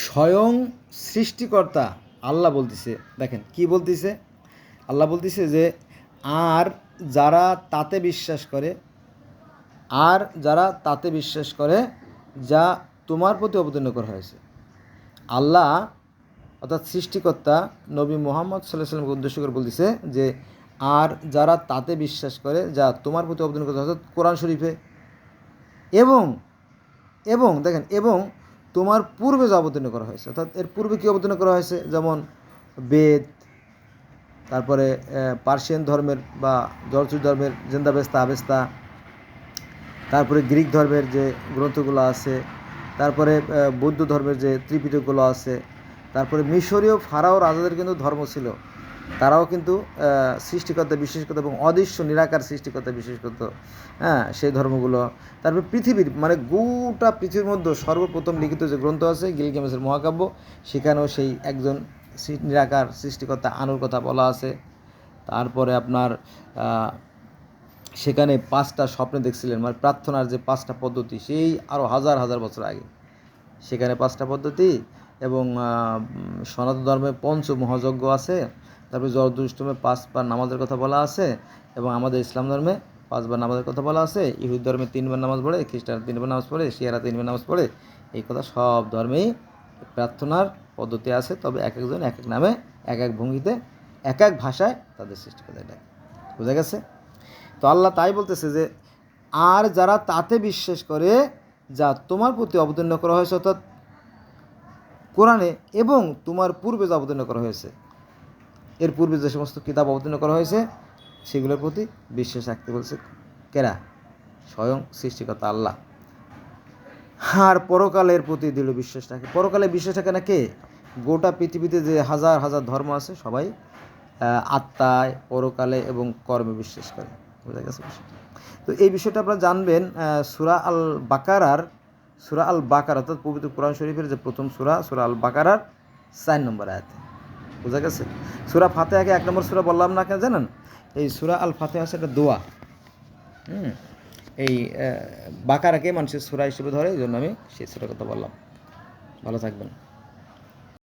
স্বয়ং সৃষ্টিকর্তা আল্লাহ বলতেছে। দেখেন, কি বলতেছে? আল্লাহ বলতেছে যে, আর যারা তাতে বিশ্বাস করে, আর যারা তাতে বিশ্বাস করে যা তোমার প্রতি অবতীর্ণ করা হয়েছে। আল্লাহ, অর্থাৎ সৃষ্টিকর্তা নবী মোহাম্মদ সাল্লাহ সাল্লামকে উদ্দেশ্য করে বলতেছে যে, আর যারা তাতে বিশ্বাস করে যা তোমার প্রতি অবতীর্ণ করা হয়েছে কোরআন শরীফে। এবং এবং, দেখেন, এবং তোমার পূর্বে যা অবতীর্ণ করা হয়েছে, অর্থাৎ এর পূর্বে কী অবতীর্ণ করা হয়েছে? যেমন বেদ, তারপরে পার্সিয়ান ধর্মের বা জর্জুর ধর্মের জেন্দাবেস্তা আবেস্তা, তারপরে গ্রিক ধর্মের যে গ্রন্থগুলো আছে, তারপরে বৌদ্ধ ধর্মের যে ত্রিপিটকগুলো আছে, তারপরে মিশরীয় ফারাও রাজাদের কিন্তু ধর্ম ছিল। তারাও কিন্তু সৃষ্টিকর্তা বিশ্বাস করতো এবং অদৃশ্য, নিরাকার সৃষ্টিকর্তা করতো হ্যাঁ সেই ধর্মগুলো। তারপর পৃথিবীর মানে গোটা পৃথিবীর মধ্যে সর্বপ্রথম লিখিত যে গ্রন্থ আছে, গিলগেমেসের মহাকাব্য, সেখানেও সেই একজন নিরাকার সৃষ্টিকর্তা আনুর কথা বলা আছে। তারপরে আপনার সেখানে পাঁচটা স্বপ্নে দেখছিলেন মানে প্রার্থনার যে পাঁচটা পদ্ধতি, সেই আরও হাজার হাজার বছর আগে। সেখানে পাঁচটা পদ্ধতি এবং সনাতন ধর্মে পঞ্চ মহাযজ্ঞ আছে। তারপরে জরদুষ্টমে পাঁচবার নামাজের কথা বলা আছে এবং আমাদের ইসলাম ধর্মে পাঁচবার নামাজের কথা বলা আছে। ইহুদ ধর্মে তিনবার নামাজ পড়ে, খ্রিস্টান তিনবার নামাজ পড়ে শিয়ারা তিনবার নামাজ পড়ে, এই কথা সব ধর্মেই প্রার্থনার পদ্ধতি আছে। তবে এক একজন এক এক নামে, এক এক ভঙ্গিতে, এক এক ভাষায় তাদের সৃষ্টি করে এটা বুঝা গেছে? তো আল্লাহ তাই বলতেছে যে, আর যারা তাতে বিশ্বাস করে, যা তোমার প্রতি অবতীর্ণ করা হয়েছে অর্থাৎ কোরআনে এবং তোমার পূর্বে যা অবতীর্ণ করা হয়েছে। এর পূর্বে যে সমস্ত কিতাব অবতীর্ণ করা হয়েছে, সেগুলোর প্রতি বিশ্বাস রাখতে বলছে কেরা? স্বয়ং সৃষ্টিকর্তা আল্লাহ। আর পরকালের প্রতি দৃঢ় বিশ্বাস রাখে পরকালে বিশ্বাস রাখে না কে? গোটা পৃথিবীতে যে হাজার হাজার ধর্ম আছে, সবাই আত্মায়, পরকালে এবং কর্মে বিশ্বাস করে। বোঝা গেছে তো এই বিষয়টা আপনারা জানবেন সুরা আল বাকারার সুরা আল বাকার অর্থাৎ পবিত্র কোরআন শরীফের যে প্রথম সুরা সুরা আল বাকারার চার নম্বর আয়াতে। বোঝা গেছে? সুরা ফাতে আগে এক নম্বর সুরা বললাম না কেন জানেন? এই সুরা আল ফাতে আছে একটা দোয়া। হুম? এই বাকারাকে মানুষের সুরা হিসেবে ধরে, এই জন্য আমি সেই সুরার কথা বললাম। ভালো থাকবেন।